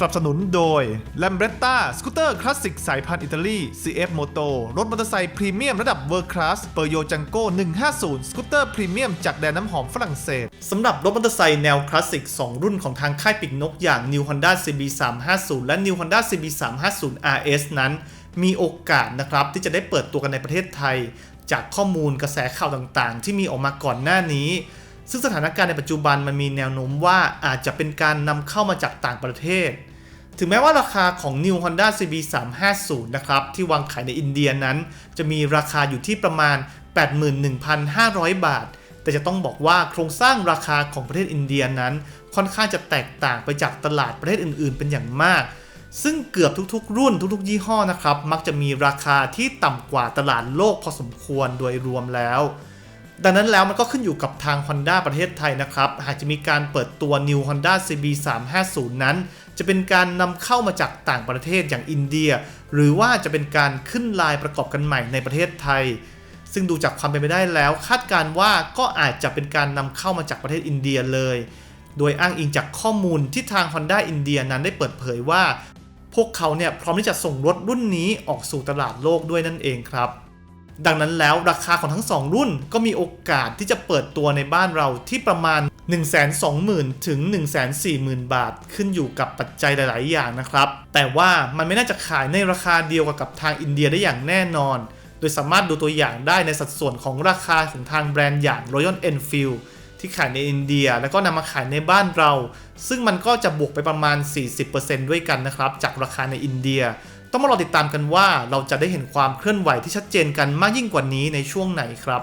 สนับสนุนโดย l a m b r e t t a สกูตเตอร์คลาสสิกสายพันธุ์อิตาลี CF Moto รถมอเตอร์ไซค์พรีเมียมระดับเวอร์คลาสเปอร์โยจังโก้150 สกูตเตอร์พรีเมียมจากแดนน้ำหอมฝรั่งเศสสำหรับรถมอเตอร์ไซค์แนวคลาสสิก 2 รุ่นของทางค่ายปีกนกอย่าง New Honda CB 350และ New Honda CB 350 RS นั้น มีโอกาสนะครับที่จะได้เปิดตัวกันในประเทศไทย จากข้อมูลกระแสข่าวต่างๆ ที่มีออกมาก่อนหน้านี้ซึ่งสถานการณ์ในปัจจุบันมันมีแนวโน้มว่าอาจจะเป็นการนำเข้ามาจากต่างประเทศ ถึงแม้ว่าราคาของ New Honda CB 350นะครับ ที่วางขายในอินเดียนั้น จะมีราคาอยู่ที่ประมาณ 81,500 บาท แต่จะต้องบอกว่าโครงสร้างราคาของประเทศอินเดียนั้น ค่อนข้างจะแตกต่างไปจากตลาดประเทศอื่น ๆ เป็นอย่างมาก ซึ่งเกือบทุกๆ รุ่นทุกๆ ยี่ห้อนะครับ มักจะมีราคาที่ต่ำกว่าตลาดโลกพอสมควรโดยรวมแล้วดังนั้นแล้วมันก็ขึ้นอยู่กับทาง Honda ประเทศไทยนะครับ หากจะมีการเปิดตัว New Honda CB 350นั้น จะเป็นการนำเข้ามาจากต่างประเทศอย่างอินเดีย หรือว่าจะเป็นการขึ้นลายประกอบกันใหม่ในประเทศไทย ซึ่งดูจากความเป็นไปได้แล้ว คาดการณ์ว่าก็อาจจะเป็นการนำเข้ามาจากประเทศอินเดียเลย โดยอ้างอิงจากข้อมูลที่ทาง Honda อินเดียนั้นได้เปิดเผยว่า พวกเขาเนี่ยพร้อมที่จะส่งรถรุ่นนี้ออกสู่ตลาดโลกด้วยนั่นเองครับดังนั้นแล้วราคาของทั้ง 2 รุ่นก็มีโอกาสที่จะเปิดตัวในบ้านเราที่ประมาณ 120,000 ถึง 140,000 บาท ขึ้นอยู่กับปัจจัยหลาย ๆ อย่างนะครับ แต่ว่ามันไม่น่าจะขายในราคาเดียวกับทางอินเดียได้อย่างแน่นอน โดยสามารถดูตัวอย่างได้ในสัดส่วนของราคาของทางแบรนด์อย่าง Royal Enfield ที่ขายในอินเดียแล้วก็นำมาขายในบ้านเรา ซึ่งมันก็จะบวกไปประมาณ 40%ด้วยกันนะครับ จากราคาในอินเดีย ต้องมารอติดตามกันว่าเราจะได้เห็นความเคลื่อนไหวที่ชัดเจนกันมากยิ่งกว่านี้ในช่วงไหนครับ